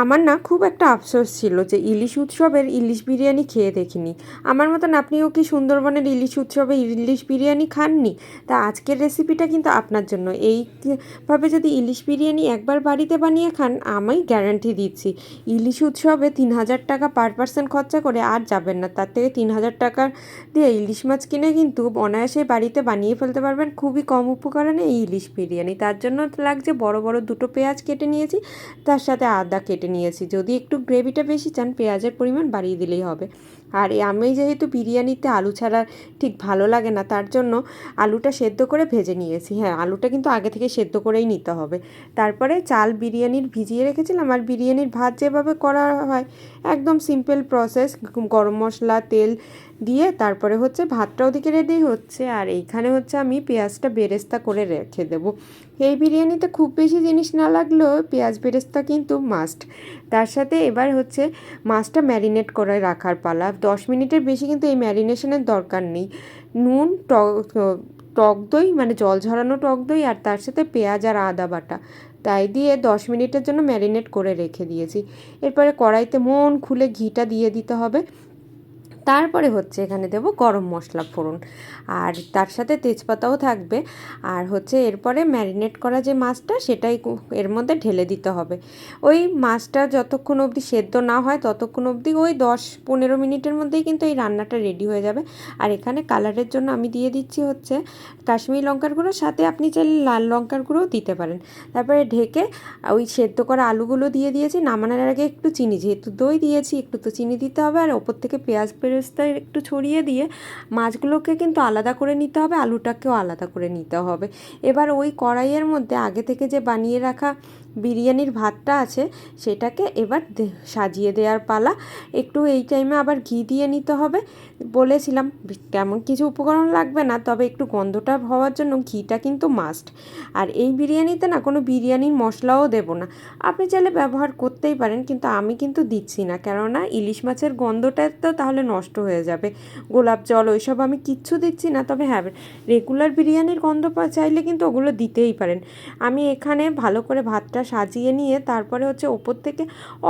আমার না খুব একটা আফসোস ছিল যে ইলিশ উৎসবের ইলিশ বিরিয়ানি খেয়ে দেখিনি। আমার মতন আপনিও কি সুন্দরবনের ইলিশ উৎসবে ইলিশ বিরিয়ানি খাননি? তা আজকের রেসিপিটা কিন্তু আপনার জন্য। এইভাবে যদি ইলিশ বিরিয়ানি একবার বাড়িতে বানিয়ে খান, আমি গ্যারান্টি দিচ্ছি। ইলিশ উৎসবে তিন হাজার টাকা পার পার্সেন্ট খরচা করে আর যাবেন না। তার থেকে তিন হাজার টাকা দিয়ে ইলিশ মাছ কিনে কিন্তু অনায়াসে বাড়িতে বানিয়ে ফেলতে পারবেন খুবই কম উপকরণে এই ইলিশ বিরিয়ানি। তার জন্য লাগছে বড় বড় দুটো পেঁয়াজ কেটে নিয়েছি, তার সাথে আদা কেটে কেটে নিয়েছি। যদি একটু গ্রেভিটা বেশি চান পেঁয়াজের পরিমাণ বাড়িয়ে দিলেই হবে। আর আমি যেহেতু বিরিয়ানিতে আলু ছাড়া ঠিক ভালো লাগে না, তার জন্য আলুটা সেদ্ধ করে ভেজে নিয়েছি। হ্যাঁ আলুটা কিন্তু আগে থেকে সেদ্ধ করেই নিতে হবে। তারপরে চাল বিরিয়ানির ভিজিয়ে রেখেছিলাম, আর বিরিয়ানির ভাত যেভাবে করা হয়, একদম সিম্পল প্রসেস গরম মশলা, তেল দিয়ে তারপরে হচ্ছে ভাতটা ওদিকে রেডি হচ্ছে, আর এইখানে হচ্ছে আমি পেঁয়াজটা বেরেস্তা করে রেখে দেবো। এই বিরিয়ানিতে খুব বেশি জিনিস না লাগলেও পেঁয়াজ বেরেস্তা কিন্তু মাস্ট তার সাথে এবার হচ্ছে মাছটা ম্যারিনেট করে রাখার পালা দশ মিনিটের বেশি কিন্তু এই ম্যারিনেশনের দরকার নেই। নুন, টক টক দই মানে জল ঝরানো টক দই আর তার সাথে পেঁয়াজ আর আদা বাটা। তাই দিয়ে দশ মিনিটের জন্য ম্যারিনেট করে রেখে দিয়েছি। এরপরে কড়াইতে মন খুলে ঘিটা দিয়ে দিতে হবে। তারপরে হচ্ছে এখানে দেব গরম মশলা ফোড়ন। আর তার সাথে তেজপাতাও থাকবে। আর হচ্ছে এরপরে ম্যারিনেট করা যে মাছটা, সেটাই এর মধ্যে ঢেলে দিতে হবে। ওই মাছটা যতক্ষণ অবধি সেদ্ধ না হয়, ততক্ষণ অবধি ওই দশ পনেরো মিনিটের মধ্যেই কিন্তু এই রান্নাটা রেডি হয়ে যাবে। আর এখানে কালারের জন্য আমি দিয়ে দিচ্ছি হচ্ছে কাশ্মীরি লঙ্কার গুঁড়ো, সাথে আপনি চাইলে লাল লঙ্কার গুঁড়োও দিতে পারেন। তারপরে ঢেকে ওই সেদ্ধ করা আলুগুলো দিয়ে দিয়েছি। নামানোর আগে একটু চিনি, যেহেতু দই দিয়েছি, একটু তো চিনি দিতে হবে। আর ওপর থেকে পেঁয়াজ বেরেস্তা একটু ছড়িয়ে দিয়ে মাছগুলোকে কিন্তু আলাদা করে নিতে হবে, আলুটাকেও আলাদা করে নিতে হবে। এবার ওই কড়াইয়ের মধ্যে আগে থেকে যে বানিয়ে রাখা বিরিয়ানির ভাতটা আছে, সেটাকে এবার সাজিয়ে দেওয়ার পালা। একটু এই টাইমে আবার ঘি দিয়ে নিতে হবে। বলেছিলাম তেমন কিছু উপকরণ লাগবে না, তবে একটু গন্ধটা হওয়ার জন্য ঘিটা কিন্তু মাস্ট আর এই বিরিয়ানিতে না, কোনো বিরিয়ানির মশলাও দেব না। আপনি চাইলে ব্যবহার করতেই পারেন, কিন্তু আমি কিন্তু দিচ্ছি না। কেননা, ইলিশ মাছের গন্ধটা তো তাহলে নষ্ট হয়ে যাবে। গোলাপ জল, ওইসব আমি কিচ্ছু দিচ্ছি না, তবে হ্যাঁ রেগুলার বিরিয়ানির গন্ধ চাইলে কিন্তু ওগুলো দিতেই পারেন। আমি এখানে ভালো করে ভাতটা সাজিয়ে নিয়ে তারপরে হচ্ছে ওপর থেকে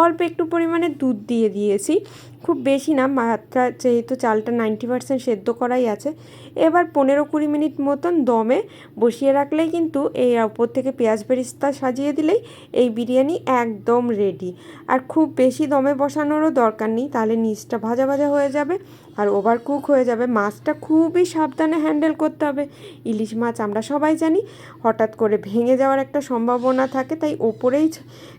অল্প একটু পরিমাণে দুধ দিয়ে দিয়েছি। খুব বেশি না, মাত্রা যেহেতু চালটা নাইনটি পার্সেন্ট সেদ্ধ করাই আছে। এবার পনেরো কুড়ি মিনিট মতন দমে বসিয়ে রাখলেই কিন্তু এই ওপর থেকে পেঁয়াজ বেরিস্তা সাজিয়ে দিলেই এই বিরিয়ানি একদম রেডি আর খুব বেশি দমে বসানোরও দরকার নেই, তাহলে নিচটা ভাজা ভাজা হয়ে যাবে আর ওভার কুক হয়ে যাবে। মাছটা খুবই সাবধানে হ্যান্ডেল করতে হবে। ইলিশ মাছ আমরা সবাই জানি, হঠাৎ করে ভেঙে যাওয়ার একটা সম্ভাবনা থাকে, তাই ওপরেই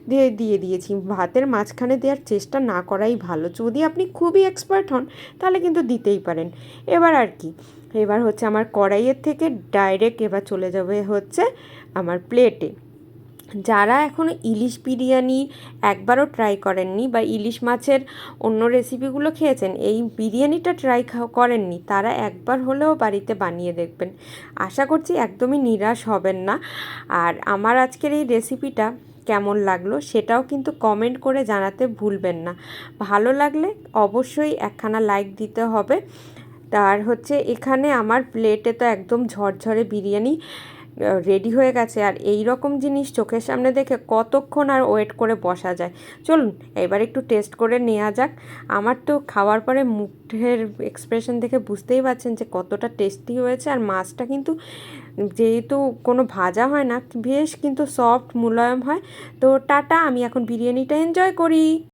দিয়ে দিয়ে দিয়েছি। ভাতের মাঝখানে দেওয়ার চেষ্টা না করাই ভালো। যদি আপনি খুবই এক্সপার্ট হন, তাহলে কিন্তু দিতেই পারেন। এবার আর কি, এবার হচ্ছে আমার কড়াইয়ের থেকে ডাইরেক্ট এবার চলে যাবে হচ্ছে আমার প্লেটে যারা এখনও ইলিশ বিরিয়ানি একবারও ট্রাই করেননি বা ইলিশ মাছের অন্য রেসিপিগুলো খেয়েছেন, এই বিরিয়ানিটা ট্রাই করেননি, তারা একবার হলেও বাড়িতে বানিয়ে দেখবেন। আশা করছি একদমই নিরাশ হবেন না। আর আমার আজকের এই রেসিপিটা কেমন লাগল সেটাও কিন্তু কমেন্ট করে জানাতে ভুলবেন না। ভালো লাগলে অবশ্যই একখানা লাইক দিতে হবে। তার হচ্ছে এখানে আমার প্লেটে তো একদম ঝরঝরে বিরিয়ানি রেডি হয়ে গেছে। আর এই রকম জিনিস চোখের সামনে দেখে কতক্ষণ আর ওয়েট করে বসা যায়। চলুন, এবার একটু টেস্ট করে নেওয়া যাক। আমার তো খাওয়ার পরে মুখের এক্সপ্রেশন দেখে বুঝতেই পারছেন যে কতটা টেস্টি হয়েছে। আর মাছটা কিন্তু যেহেতু কোনো ভাজা হয় না, বেশ কিন্তু সফট মুলায়ম হয়। তো টাটা, আমি এখন বিরিয়ানিটা এনজয় করি।